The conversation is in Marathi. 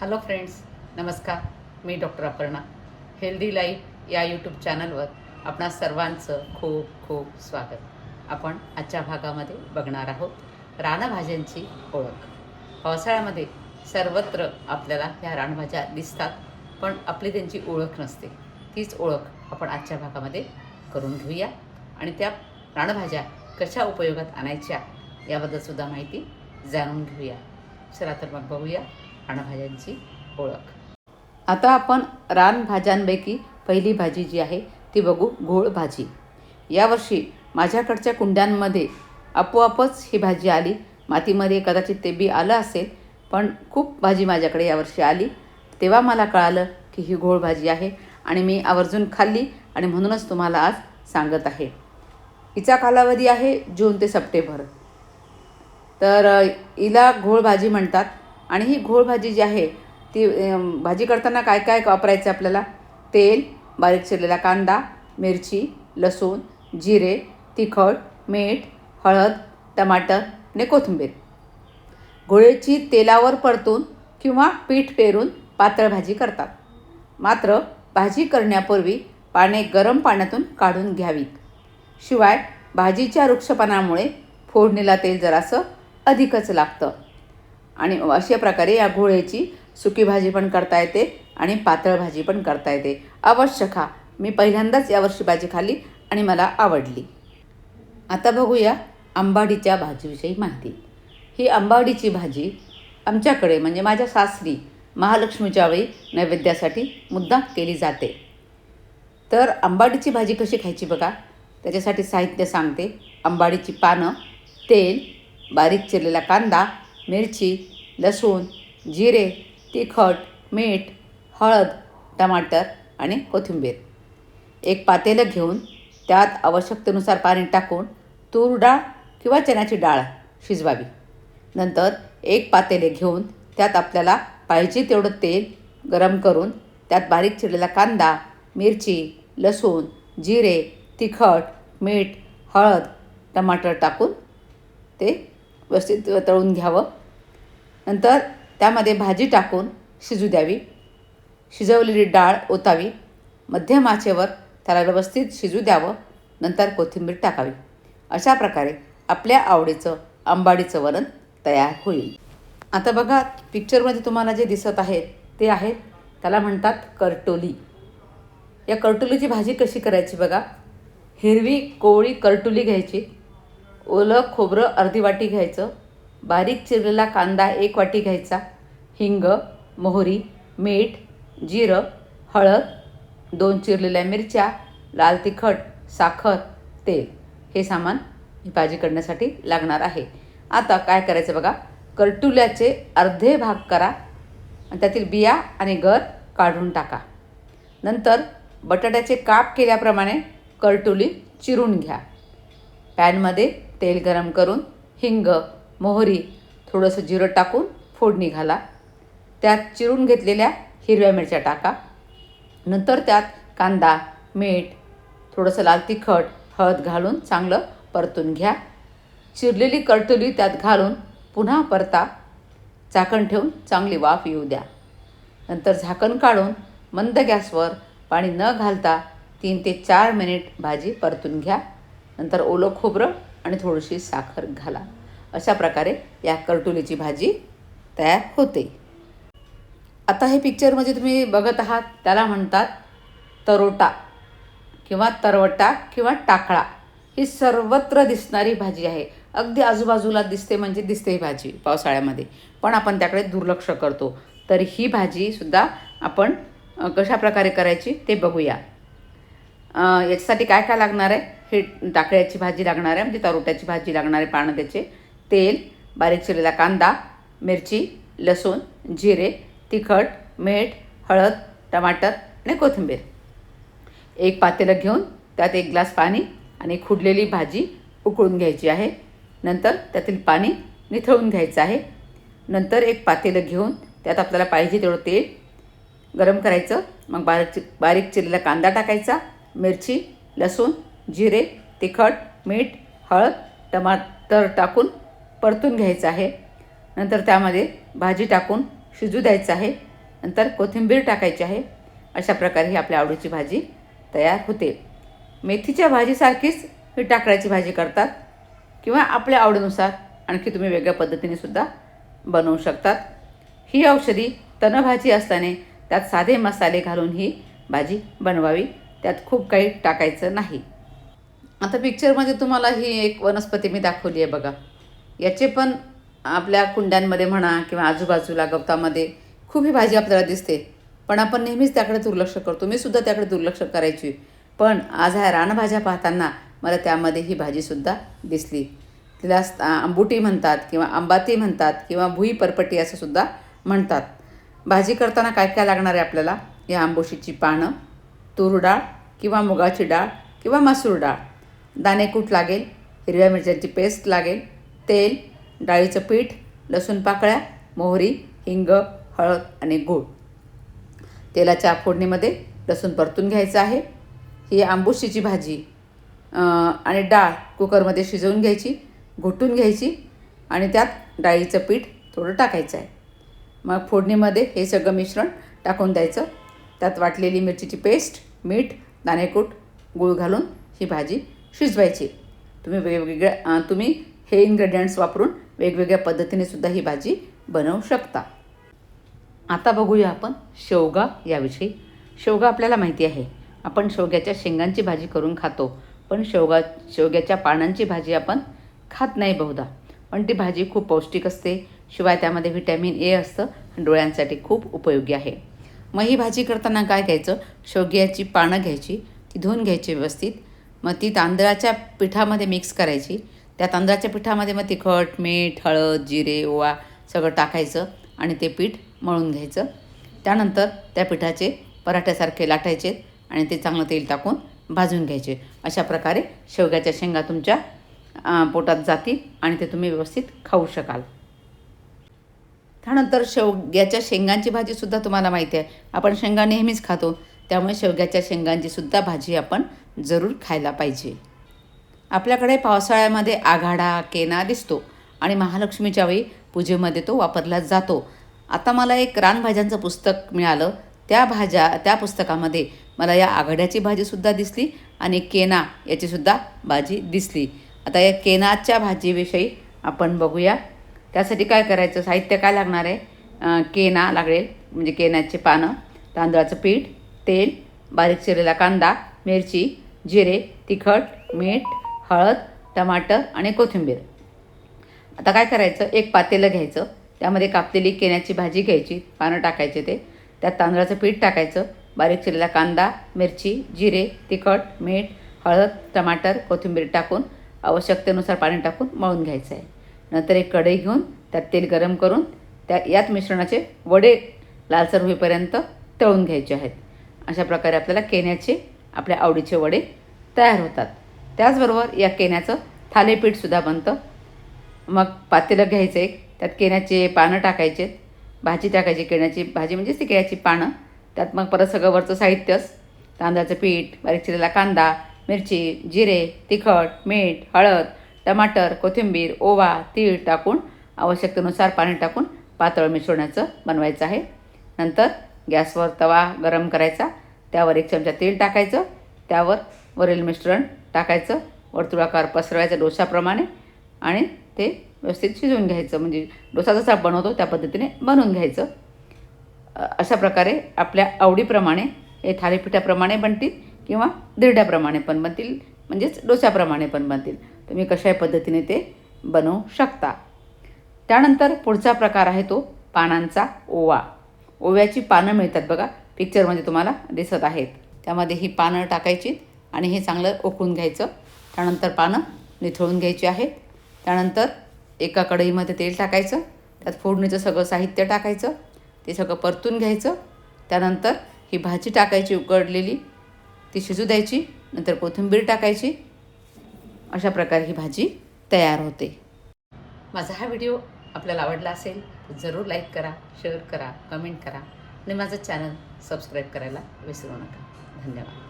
हॅलो फ्रेंड्स नमस्कार. मी डॉक्टर अपर्णा. हेल्दी लाईफ या यूट्यूब चॅनलवर आपणा सर्वांचं खूप खूप स्वागत. आपण आजच्या भागामध्ये बघणार आहोत रानभाज्यांची ओळख. पावसाळ्यामध्ये सर्वत्र आपल्याला ह्या रानभाज्या दिसतात पण आपली त्यांची ओळख नसते. तीच ओळख आपण आजच्या भागामध्ये करून घेऊया. आणि त्या रानभाज्या कशा उपयोगात आणायच्या याबद्दल सुद्धा माहिती जाणून घेऊया. चला तर मग बघूया. रानभाज्यांची ओळख. आता आपण रानभाज्यांपैकी पहिली भाजी जी आहे ती बघू घोळ भाजी. यावर्षी माझ्याकडच्या कुंड्यांमध्ये आपोआपच ही भाजी आली. मातीमध्ये कदाचित ते बी आलं असेल पण खूप भाजी माझ्याकडे यावर्षी आली. तेव्हा मला कळालं की ही घोळ भाजी आहे आणि मी आवर्जून खाल्ली आणि म्हणूनच तुम्हाला आज सांगत आहे. हिचा कालावधी आहे जून ते सप्टेंबर. तर हिला घोळ भाजी म्हणतात. आणि ही घोळ भाजी जी आहे ती भाजी करताना काय काय वापरायचं आपल्याला? तेल बारीक चिरलेला कांदा मिरची लसूण जिरे तिखट मीठ हळद टमाटर आणि कोथिंबीर. घोळेची तेलावर परतून किंवा पीठ पेरून पातळ भाजी करतात. मात्र भाजी करण्यापूर्वी पाने गरम पाण्यातून काढून घ्यावीत. शिवाय भाजीच्या वृक्षपणामुळे फोडणीला तेल जरासं अधिकच लागतं. आणि अशा प्रकारे या घोळेची सुकी भाजी पण करता येते आणि पातळ भाजी पण करता येते. अवश्य खा. मी पहिल्यांदाच यावर्षी भाजी खाल्ली आणि मला आवडली. आता बघूया आंबाडीच्या भाजीविषयी माहिती. ही आंबाडीची भाजी आमच्याकडे म्हणजे माझ्या सासरी महालक्ष्मीच्या वेळी नैवेद्यासाठी मुद्दा केली जाते. तर आंबाडीची भाजी कशी खायची बघा. त्याच्यासाठी साहित्य सांगते. आंबाडीची पानं तेल बारीक चिरलेला कांदा मिरची लसूण जिरे तिखट मीठ हळद टमाटर आणि कोथिंबीर. एक पातेलं घेऊन त्यात आवश्यकतेनुसार पाणी टाकून तूर डाळ किंवा चण्याची डाळ शिजवावी. नंतर एक पातेले घेऊन त्यात आपल्याला पाहिजे तेवढं तेल गरम करून त्यात बारीक चिरलेला कांदा मिरची लसूण जिरे तिखट मीठ हळद टमाटर टाकून ते व्यवस्थित तळून घ्यावं. नंतर त्यामध्ये भाजी टाकून शिजू द्यावी. शिजवलेली डाळ ओतावी. मध्यम आचेवर त्याला व्यवस्थित शिजू द्यावं. नंतर कोथिंबीर टाकावी. अशा प्रकारे आपल्या आवडीचं आंबाडीचं वरण तयार होईल. आता बघा पिक्चरमध्ये तुम्हाला जे दिसत आहे ते आहे त्याला म्हणतात करटोली. या करटोलीची भाजी कशी करायची बघा? हिरवी कोवळी करटुली घ्यायची. ओलं खोबरं अर्धी वाटी घ्यायचं. बारीक चिरलेला कांदा एक वाटी घ्यायचा. हिंग मोहरी मीठ जिरं हळद दोन चिरलेल्या मिरच्या लाल तिखट साखर तेल. हे सामान ही भाजी करण्यासाठी लागणार आहे. आता काय करायचं बघा? करटुल्याचे अर्धे भाग करा आणि त्यातील बिया आणि गर काढून टाका. नंतर बटाट्याचे काप केल्याप्रमाणे करटुली चिरून घ्या. पॅनमध्ये तेल गरम करून हिंग मोहरी थोडंसं जिरं टाकून फोडणी घाला. त्यात चिरून घेतलेल्या हिरव्या मिरच्या टाका. नंतर त्यात कांदा मीठ थोडंसं लाल तिखट हळद घालून चांगलं परतून घ्या. चिरलेली करटुली त्यात घालून पुन्हा परता झाकण ठेवून चांगली वाफ येऊ द्या. नंतर झाकण काढून मंद गॅसवर पाणी न घालता तीन ते चार मिनिट भाजी परतून घ्या. नंतर ओलं खोबरं आणि थोडीशी साखर घाला. अशा प्रकारे या करटुलीची भाजी तयार होते. आता हे पिक्चर म्हणजे तुम्ही बघत आहात त्याला म्हणतात तरोटा किंवा तरवटा किंवा टाकळा. ही सर्वत्र दिसणारी भाजी आहे. अगदी आजूबाजूला दिसते म्हणजे दिसते ही भाजी पावसाळ्यामध्ये. पण आपण त्याकडे दुर्लक्ष करतो. तर ही भाजीसुद्धा आपण कशा प्रकारे करायची ते बघूया. याच्यासाठी काय काय लागणार आहे? हे टाकळ्याची भाजी लागणार आहे म्हणजे तरोट्याची भाजी लागणार आहे पानं त्याचे तेल बारीक चिरलेला कांदा मिरची लसूण जिरे तिखट मीठ हळद टमाटर आणि कोथिंबीर. एक पातेलं घेऊन त्यात एक ग्लास पाणी आणि खुडलेली भाजी उकळून घ्यायची आहे. नंतर त्यातील पाणी निथळून घ्यायचं आहे. नंतर एक पातेलं घेऊन त्यात आपल्याला पाहिजे तेवढं तेल गरम करायचं. मग बारीक चि बारीक चिरलेला कांदा टाकायचा मिरची लसूण जिरे तिखट मीठ हळद टमाटर टाकून परतून घ्यायचं आहे. नंतर त्यामध्ये भाजी टाकून शिजू द्यायचं आहे. नंतर कोथिंबीर टाकायची आहे. अशा प्रकारे ही आपल्या आवडीची भाजी तयार होते. मेथीच्या भाजीसारखीच ही टाकळ्याची भाजी करतात किंवा आपल्या आवडीनुसार आणखी तुम्ही वेगळ्या पद्धतीने सुद्धा बनवू शकतात. ही औषधी तणभाजी असल्याने त्यात साधे मसाले घालून ही भाजी बनवावी. त्यात खूप काही टाकायचं नाही. आता पिक्चरमध्ये तुम्हाला ही एक वनस्पती मी दाखवली आहे बघा. याचे पण आपल्या कुंड्यांमध्ये म्हणा किंवा आजूबाजूला गवतामध्ये खूप ही भाजी आपल्याला दिसते. पण आपण नेहमीच त्याकडे दुर्लक्ष करतो. मी सुद्धा त्याकडे दुर्लक्ष करायची. पण आज ह्या रानभाज्या पाहताना मला त्यामध्ये ही भाजीसुद्धा दिसली. तिला आंबुटी म्हणतात किंवा आंबाती म्हणतात किंवा भुई परपटी असं सुद्धा म्हणतात. भाजी करताना काय काय लागणार आहे आपल्याला? या आंबोशीची पानं तूर डाळ किंवा मुगाची डाळ किंवा मसूर डाळ. दाणेकूट लागेल हिरव्या मिरच्यांची पेस्ट लागेल तेल डाळीचं पीठ लसूण पाकळ्या मोहरी हिंग हळद आणि गूळ. तेलाच्या फोडणीमध्ये लसूण परतून घ्यायचं आहे. ही आंबुशीची भाजी आणि डाळ कुकरमध्ये शिजवून घ्यायची घोटून घ्यायची आणि त्यात डाळीचं पीठ थोडं टाकायचं आहे. मग फोडणीमध्ये हे सगळं मिश्रण टाकून द्यायचं. त्यात वाटलेली मिरचीची पेस्ट मीठ दाणेकूट गूळ घालून ही भाजी शिजवायची. तुम्ही वेगवेगळ्या तुम्ही हे इन्ग्रेडियंट्स वापरून वेगवेगळ्या पद्धतीने सुद्धा ही भाजी बनवू शकता. आता बघूया आपण शेवगा याविषयी. शेवगा आपल्याला माहिती आहे. आपण शेवग्याच्या शेंगांची भाजी करून खातो. पण शेवगा शेवग्याच्या पानांची भाजी आपण खात नाही बहुधा. पण ती भाजी खूप पौष्टिक असते. शिवाय त्यामध्ये व्हिटॅमिन ए असतं. डोळ्यांसाठी खूप उपयोगी आहे. मग ही भाजी करताना काय घ्यायचं? शेवग्याची पानं घ्यायची. ती धुवून घ्यायची व्यवस्थित. मग ती तांदळाच्या पिठामध्ये मिक्स करायची. त्या तांदळाच्या पिठामध्ये मग तिखट मीठ हळद जिरे ओवा सगळं टाकायचं आणि ते पीठ मळून घ्यायचं. त्यानंतर त्या पिठाचे पराठ्यासारखे लाटायचे आणि ते चांगलं तेल टाकून भाजून घ्यायचे. अशा प्रकारे शेवग्याच्या शेंगा तुमच्या पोटात जातील आणि ते तुम्ही व्यवस्थित खाऊ शकाल. त्यानंतर शेवग्याच्या शेंगांची भाजीसुद्धा तुम्हाला माहिती आहे. आपण शेंगा नेहमीच खातो. त्यामुळे शेवग्याच्या शेंगांची सुद्धा भाजी आपण जरूर खायला पाहिजे. आपल्याकडे पावसाळ्यामध्ये आघाडा केना दिसतो आणि महालक्ष्मीच्या वेळी पूजेमध्ये तो वापरला जातो. आता मला एक रानभाज्यांचं पुस्तक मिळालं. त्या भाज्या त्या पुस्तकामध्ये मला या आघाड्याची भाजीसुद्धा दिसली आणि केना याचीसुद्धा भाजी दिसली. आता या केनाच्या भाजीविषयी आपण बघूया. त्यासाठी काय करायचं? साहित्य काय लागणार आहे? केना लागेल म्हणजे केनाची पानं तांदळाचं पीठ तेल बारीक चिरलेला कांदा मिरची जिरे तिखट मीठ हळद टमाटर आणि कोथिंबीर. आता काय करायचं? एक पातेलं घ्यायचं. त्यामध्ये कापलेली केण्याची भाजी घ्यायची पानं टाकायचे ते. त्यात तांदळाचं पीठ टाकायचं. बारीक चिरलेला कांदा मिरची जिरे तिखट मीठ हळद टमाटर कोथिंबीर टाकून आवश्यकतेनुसार पाणी टाकून मळून घ्यायचं आहे. नंतर एक कढई घेऊन त्यात तेल गरम करून त्या यात मिश्रणाचे वडे लालसर होईपर्यंत तळून घ्यायचे आहेत. अशा प्रकारे आपल्याला केण्याचे आपल्या आवडीचे वडे तयार होतात. त्याचबरोबर या केण्याचं थालीपीठसुद्धा बनतं. मग पातेलं घ्यायचं एक त्यात केण्याचे पानं टाकायचे भाजी टाकायची केण्याची भाजी म्हणजेच ती केळ्याची पानं. त्यात मग परत सगळं वरचं साहित्यच तांदळाचं पीठ बारीक चिरलेला कांदा मिरची जिरे तिखट मीठ हळद टमाटर कोथिंबीर ओवा तीळ टाकून आवश्यकतेनुसार पाणी टाकून पातळ मिसळण्याचं बनवायचं आहे. नंतर गॅसवर तवा गरम करायचा त्यावर एक चमचा तेल टाकायचं त्यावर वरील मिश्रण टाकायचं वर्तुळाकार पसरवायचं डोशाप्रमाणे आणि ते व्यवस्थित शिजवून घ्यायचं. म्हणजे डोसा जसा बनवतो त्या पद्धतीने बनवून घ्यायचं. अशा प्रकारे आपल्या आवडीप्रमाणे हे थालीपीठाप्रमाणे बनतील किंवा दिरड्याप्रमाणे पण बनतील म्हणजेच डोशाप्रमाणे पण बनतील. तुम्ही कशाही पद्धतीने ते बनवू शकता. त्यानंतर पुढचा प्रकार आहे तो पानांचा ओवा. ओव्याची पानं मिळतात बघा. पिक्चरमध्ये तुम्हाला दिसत आहेत. त्यामध्ये ही पानं टाकायची. आणि हे चांगलं ओकळून घ्यायचं. त्यानंतर पानं निथळून घ्यायची आहेत. त्यानंतर एका कढईमध्ये तेल टाकायचं. त्यात फोडणीचं सगळं साहित्य टाकायचं. ते सगळं परतून घ्यायचं. त्यानंतर ही भाजी टाकायची उकडलेली. ती शिजू द्यायची. नंतर कोथिंबीर टाकायची. अशा प्रकारे ही भाजी तयार होते. माझा हा व्हिडिओ आपल्याला आवडला असेल तर जरूर लाईक करा शेअर करा कमेंट करा आणि माझं चॅनल सबस्क्राईब करायला विसरू नका. धन्यवाद.